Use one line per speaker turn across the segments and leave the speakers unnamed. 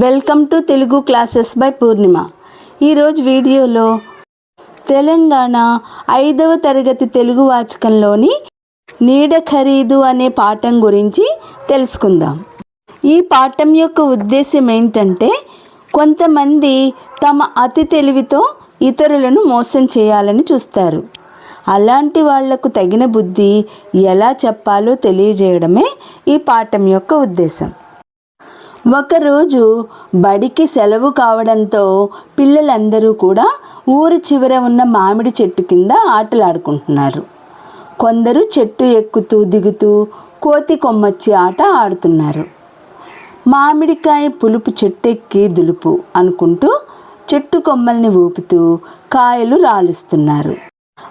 Welcome to Telugu classes by Purnima. ఈరోజు వీడియోలో తెలంగాణ ఐదవ తరగతి తెలుగు వాచకంలోని నీడ ఖరీదు అనే పాఠం గురించి తెలుసుకుందాం. ఈ పాఠం యొక్క ఉద్దేశం ఏంటంటే కొంతమంది తమ అతి తెలివితో ఇతరులను మోసం చేయాలని చూస్తారు. అలాంటి వాళ్ళకు తగిన బుద్ధి ఎలా చెప్పాలో తెలియజేయడమే ఈ పాఠం యొక్క ఉద్దేశం. ఒకరోజు బడికి సెలవు కావడంతో పిల్లలందరూ కూడా ఊరి చివర ఉన్న మామిడి చెట్టు కింద ఆటలాడుకుంటున్నారు. కొందరు చెట్టు ఎక్కుతూ దిగుతూ కోతి కొమ్మచ్చి ఆట ఆడుతున్నారు. మామిడికాయ పులుపు చెట్టెక్కి దులుపు అనుకుంటూ చెట్టు కొమ్మల్ని ఊపుతూ కాయలు రాలుస్తున్నారు.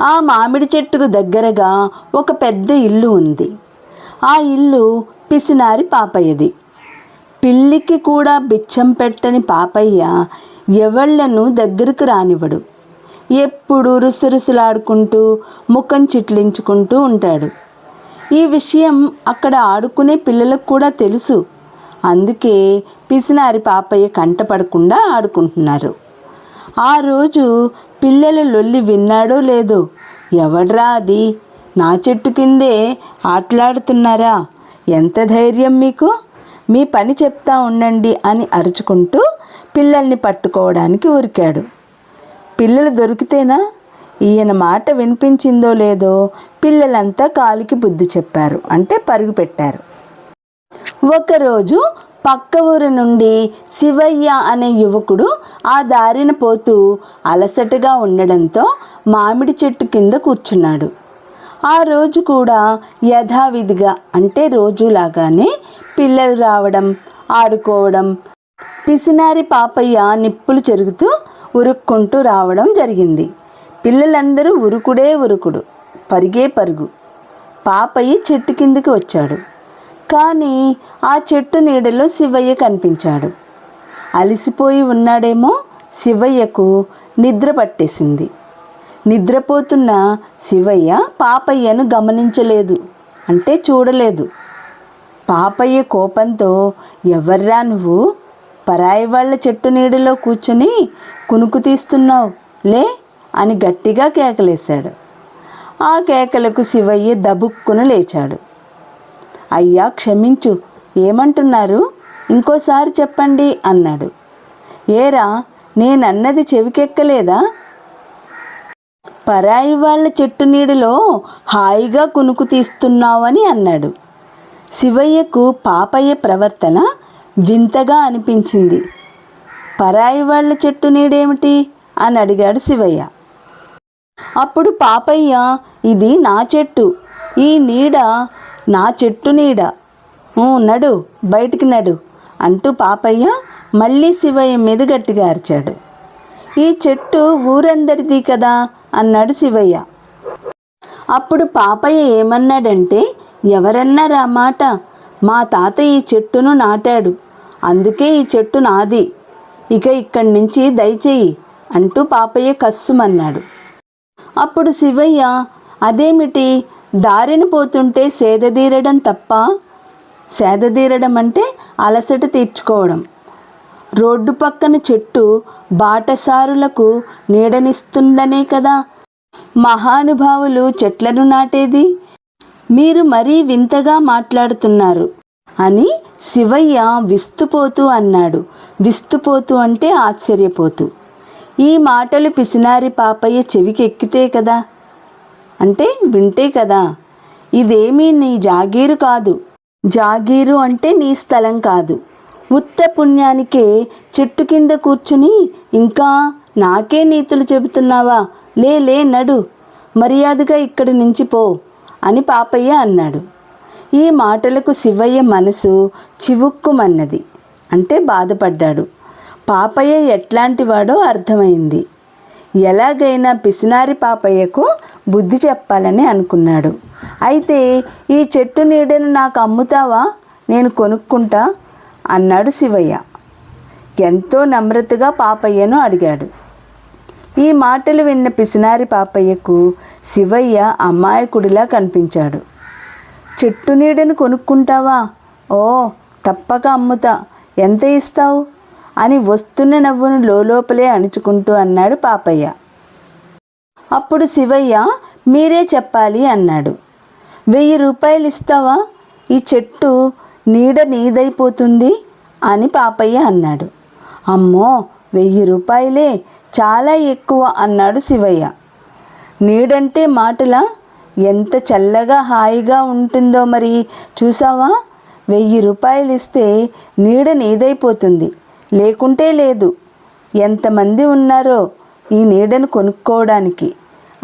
ఆ మామిడి చెట్టుకు దగ్గరగా ఒక పెద్ద ఇల్లు ఉంది. ఆ ఇల్లు పిసినారి పాపయ్యది. పిల్లికి కూడా బిచ్చం పెట్టని పాపయ్య ఎవళ్ళను దగ్గరకు రానివ్వడు. ఎప్పుడు రుసరుసలాడుకుంటూ ముఖం చిట్లించుకుంటూ ఉంటాడు. ఈ విషయం అక్కడ ఆడుకునే పిల్లలకు కూడా తెలుసు. అందుకే పిసినారి పాపయ్య కంటపడకుండా ఆడుకుంటున్నారు. ఆ రోజు పిల్లల లొల్లి విన్నాడో లేదో ఎవడ్రా అది? నా చెట్టు కిందే ఆటలాడుతున్నారా? ఎంత ధైర్యం మీకు? మీ పని చెప్తా ఉండండి అని అరుచుకుంటూ పిల్లల్ని పట్టుకోవడానికి ఉరికాడు. పిల్లలు దొరికితేనా? ఈయన మాట వినిపించిందో లేదో పిల్లలంతా కాలికి బుద్ధి చెప్పారు అంటే పరుగు పెట్టారు ఒకరోజు పక్క ఊరి నుండి శివయ్య అనే యువకుడు ఆ దారిన పోతూ అలసటగా ఉండడంతో మామిడి చెట్టు కింద కూర్చున్నాడు. ఆ రోజు కూడా యథావిధిగా అంటే రోజులాగానే పిల్లలు రావడం ఆడుకోవడం పిసినారి పాపయ్య నిప్పులు చెరుగుతూ ఉరుక్కుంటూ రావడం జరిగింది. పిల్లలందరూ ఉరుకుడే ఉరుకుడు పరిగే పరుగు. పాపయ్య చెట్టు కిందకి వచ్చాడు. కానీ ఆ చెట్టు నీడలో శివయ్య కనిపించాడు. అలసిపోయి ఉన్నాడేమో శివయ్యకు నిద్ర పట్టేసింది. నిద్రపోతున్న శివయ్య పాపయ్యను గమనించలేదు అంటే చూడలేదు. పాపయ్య కోపంతో ఎవర్రా నువ్వు? పరాయి వాళ్ళ చెట్టు నీడలో కూర్చుని కునుకు తీస్తున్నావు లే అని గట్టిగా కేకలేశాడు. ఆ కేకలకు శివయ్య దబుక్కున లేచాడు. అయ్యా క్షమించు ఏమంటున్నారు? ఇంకోసారి చెప్పండి అన్నాడు. ఏరా నేనన్నది చెవికెక్కలేదా? పరాయి వాళ్ళ చెట్టు నీడలో హాయిగా కునుకు తీస్తున్నావని అన్నాడు. శివయ్యకు పాపయ్య ప్రవర్తన వింతగా అనిపించింది. పరాయి వాళ్ళ చెట్టు నీడేమిటి? అని అడిగాడు శివయ్య. అప్పుడు పాపయ్య ఇది నా చెట్టు. ఈ నీడ నా చెట్టు నీడ. నడు బయటికి నడు అంటూ పాపయ్య మళ్ళీ శివయ్య మీద గట్టిగా అరిచాడు. ఈ చెట్టు ఊరందరిది కదా? అన్నాడు శివయ్య. అప్పుడు పాపయ్య ఏమన్నాడంటే ఎవరన్నారా మాట? మా తాత ఈ చెట్టును నాటాడు అందుకే ఈ చెట్టు నాది. ఇక ఇక్కడి నుంచి దయచేయి అంటూ పాపయ్య కస్సుమన్నాడు. అప్పుడు శివయ్య అదేమిటి? దారిన పోతుంటే సేదదీరడం తప్ప? సేదదీరడం అంటే అలసట తీర్చుకోవడం. రోడ్డు పక్కన చెట్టు బాటసారులకు నీడనిస్తుందనే కదా. మహానుభావులు చెట్లను నాటేది? మీరు మరీ వింతగా మాట్లాడుతున్నారు. అని శివయ్య విస్తుపోతూ అన్నాడు. విస్తుపోతూ అంటే ఆశ్చర్యపోతూ. ఈ మాటలు పిసినారి పాపయ్య చెవికెక్కితే కదా? అంటే వింటే కదా? ఇదేమీ నీ జాగీరు కాదు. జాగీరు అంటే నీ స్థలం కాదు. ఉత్త పుణ్యానికే చెట్టు కింద కూర్చుని ఇంకా నాకే నీతులు చెబుతున్నావా? లే లే నడు. మర్యాదగా ఇక్కడి నుంచి పో అని పాపయ్య అన్నాడు. ఈ మాటలకు శివయ్య మనసు చివుక్కుమన్నది. అంటే బాధపడ్డాడు. పాపయ్య ఎట్లాంటివాడో అర్థమైంది. ఎలాగైనా పిసినారి పాపయ్యకు బుద్ధి చెప్పాలని అనుకున్నాడు. అయితే ఈ చెట్టు నీడను నాకు అమ్ముతావా? నేను కొనుక్కుంటా. అన్నాడు శివయ్య. ఎంతో నమ్రతగా పాపయ్యను అడిగాడు. ఈ మాటలు విన్న పిసినారి పాపయ్యకు శివయ్య అమాయకుడిలా కనిపించాడు. చెట్టు నీడను కొనుక్కుంటావా? ఓ తప్పక అమ్ముతా. ఎంత ఇస్తావు? అని వస్తున్న నవ్వును లోపలే అణుచుకుంటూ అన్నాడు పాపయ్య. అప్పుడు శివయ్య మీరే చెప్పాలి అన్నాడు. వెయ్యి రూపాయలు ఇస్తావా? ఈ చెట్టు నీడ నీదైపోతుంది అని పాపయ్య అన్నాడు. అమ్మో వెయ్యి రూపాయలే చాలా ఎక్కువ అన్నాడు శివయ్య. నీడంటే మాటలా? ఎంత చల్లగా హాయిగా ఉంటుందో మరి చూసావా? వెయ్యి రూపాయలు ఇస్తే నీడ నీదైపోతుంది. లేకుంటే లేదు. ఎంతమంది ఉన్నారో ఈ నీడను కొనుక్కోవడానికి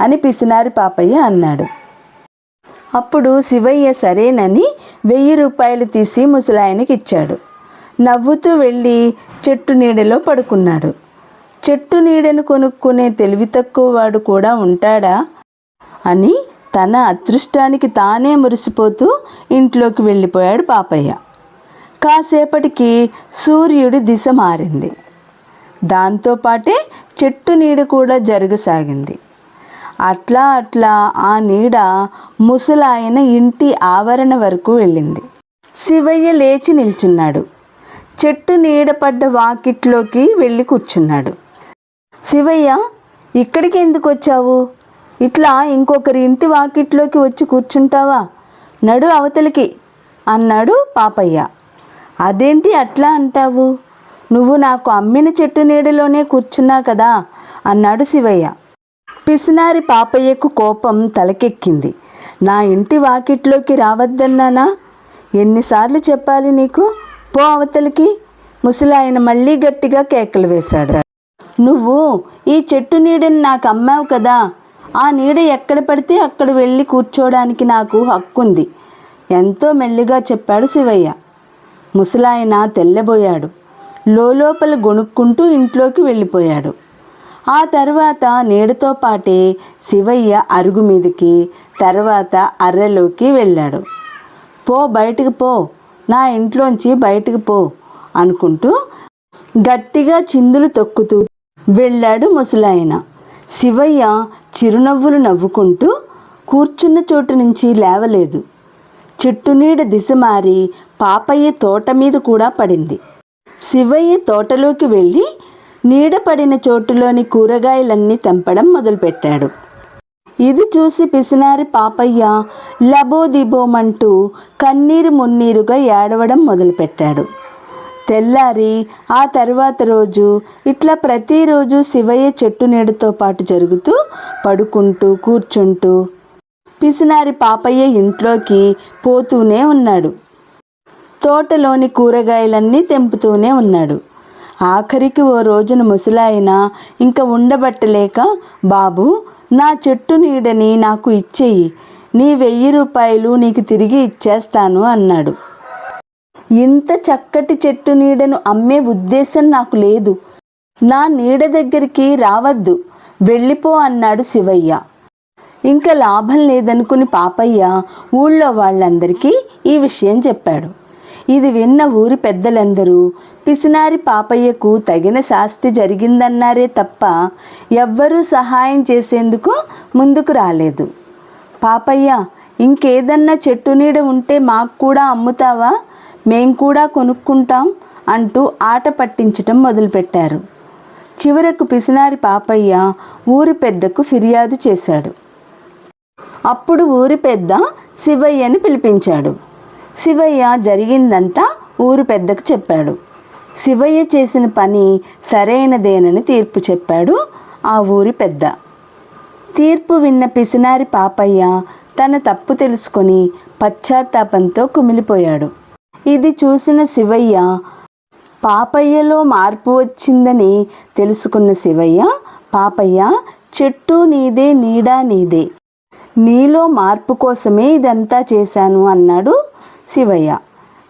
అని పిసినారి పాపయ్య అన్నాడు. అప్పుడు శివయ్య సరేనని వెయ్యి రూపాయలు తీసి ముసలాయనకి ఇచ్చాడు. నవ్వుతూ వెళ్ళి చెట్టు నీడలో పడుకున్నాడు. చెట్టు నీడను కొనుక్కునే తెలివి తక్కువ వాడు కూడా ఉంటాడా? అని తన అదృష్టానికి తానే మురిసిపోతూ ఇంట్లోకి వెళ్ళిపోయాడు పాపయ్య. కాసేపటికి సూర్యుడి దిశ మారింది. దాంతోపాటే చెట్టు నీడ కూడా జరగసాగింది. అట్లా అట్లా ఆ నీడ ముసలాయన ఇంటి ఆవరణ వరకు వెళ్ళింది. శివయ్య లేచి నిల్చున్నాడు. చెట్టు నీడ పడ్డ వాకిట్లోకి వెళ్ళి కూర్చున్నాడు. శివయ్య ఇక్కడికి ఎందుకు వచ్చావు? ఇట్లా ఇంకొకరి ఇంటి వాకిట్లోకి వచ్చి కూర్చుంటావా? నడు అవతలికి అన్నాడు పాపయ్య. అదేంటి అట్లా అంటావు? నువ్వు నాకు అమ్మిన చెట్టు నీడలోనే కూర్చున్నా కదా అన్నాడు శివయ్య. పిసినారి పాపయ్యకు కోపం తలకెక్కింది. నా ఇంటి వాకిట్లోకి రావద్దన్నానా? ఎన్నిసార్లు చెప్పాలి నీకు? పో అవతలికి. ముసలాయన మళ్ళీ గట్టిగా కేకలు వేశాడు. నువ్వు ఈ చెట్టు నీడని నాకు అమ్మావు కదా. ఆ నీడ ఎక్కడ పడితే అక్కడ వెళ్ళి కూర్చోడానికి నాకు హక్కుంది. ఎంతో మెల్లిగా చెప్పాడు శివయ్య. ముసలాయన తెల్లబోయాడు. లోపల గొణుక్కుంటూ ఇంట్లోకి వెళ్ళిపోయాడు. ఆ తర్వాత నీడతో పాటే శివయ్య అరుగు మీదకి తర్వాత అర్రెలోకి వెళ్ళాడు. పో బయటికి పో నా ఇంట్లోంచి బయటికి పో అనుకుంటూ గట్టిగా చిందులు తొక్కుతూ వెళ్ళాడు ముసలాయన. శివయ్య చిరునవ్వులు నవ్వుకుంటూ కూర్చున్న చోటు నుంచి లేవలేదు. చెట్టు నీడ దిశ మారి పాపయ్య తోట మీద కూడా పడింది. శివయ్య తోటలోకి వెళ్ళి నీడ పడిన చోటులోని కూరగాయలన్నీ తెంపడం మొదలుపెట్టాడు. ఇది చూసి పిసినారి పాపయ్య లబోదిబోమంటూ కన్నీరు మున్నీరుగా ఏడవడం మొదలుపెట్టాడు. తెల్లారి ఆ తర్వాత రోజు ఇట్లా ప్రతిరోజు శివయ్య చెట్టు నీడతో పాటు జరుగుతూ పడుకుంటూ కూర్చుంటూ పిసినారి పాపయ్య ఇంట్లోకి పోతూనే ఉన్నాడు. తోటలోని కూరగాయలన్నీ తెంపుతూనే ఉన్నాడు. ఆఖరికి ఓ రోజున ముసలాయన ఇంకా ఉండబట్టలేక బాబు నా చెట్టు నీడని నాకు ఇచ్చేయి. నీ వెయ్యి రూపాయలు నీకు తిరిగి ఇచ్చేస్తాను అన్నాడు. ఇంత చక్కటి చెట్టు నీడను అమ్మే ఉద్దేశం నాకు లేదు. నా నీడ దగ్గరికి రావద్దు. వెళ్ళిపో అన్నాడు శివయ్య. ఇంకా లాభం లేదనుకుని పాపయ్య ఊళ్ళో వాళ్ళందరికీ ఈ విషయం చెప్పాడు. ఇది విన్న ఊరి పెద్దలందరూ పిసినారి పాపయ్యకు తగిన శాస్తి జరిగిందన్నారే తప్ప ఎవ్వరూ సహాయం చేసేందుకు ముందుకు రాలేదు. పాపయ్య ఇంకేదన్నా చెట్టు నీడ ఉంటే మాకు కూడా అమ్ముతావా? మేం కూడా కొనుక్కుంటాం అంటూ ఆట పట్టించటం మొదలుపెట్టారు. చివరకు పిసినారి పాపయ్య ఊరి పెద్దకు ఫిర్యాదు చేశాడు. అప్పుడు ఊరి పెద్ద శివయ్యని పిలిపించాడు. శివయ్య జరిగిందంతా ఊరు పెద్దకు చెప్పాడు. శివయ్య చేసిన పని సరైనదేనని తీర్పు చెప్పాడు ఆ ఊరి పెద్ద. తీర్పు విన్న పిసినారి పాపయ్య తన తప్పు తెలుసుకొని పశ్చాత్తాపంతో కుమిలిపోయాడు. ఇది చూసిన శివయ్య పాపయ్యలో మార్పు వచ్చిందని తెలుసుకున్న శివయ్య పాపయ్య చెట్టు నీదే నీడా నీదే. నీలో మార్పు కోసమే ఇదంతా చేశాను అన్నాడు శివయ్య.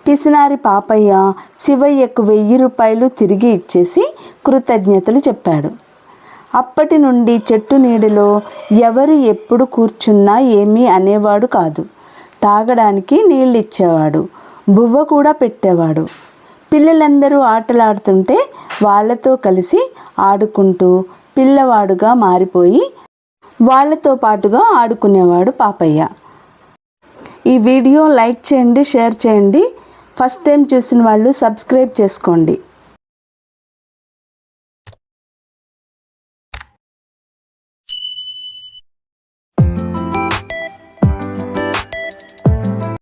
పిసినారి పాపయ్య శివయ్యకు వెయ్యి రూపాయలు తిరిగి ఇచ్చేసి కృతజ్ఞతలు చెప్పాడు. అప్పటి నుండి చెట్టు నీడలో ఎవరు ఎప్పుడు కూర్చున్నా ఏమీ అనేవాడు కాదు. తాగడానికి నీళ్ళు ఇచ్చేవాడు. బువ్వ కూడా పెట్టేవాడు. పిల్లలందరూ ఆటలాడుతుంటే వాళ్ళతో కలిసి ఆడుకుంటూ పిల్లవాడుగా మారిపోయి వాళ్ళతో పాటుగా ఆడుకునేవాడు పాపయ్య. ఈ వీడియో లైక్ చేయండి షేర్ చేయండి. ఫస్ట్ టైం చూసిన వాళ్ళు సబ్స్క్రైబ్ చేసుకోండి.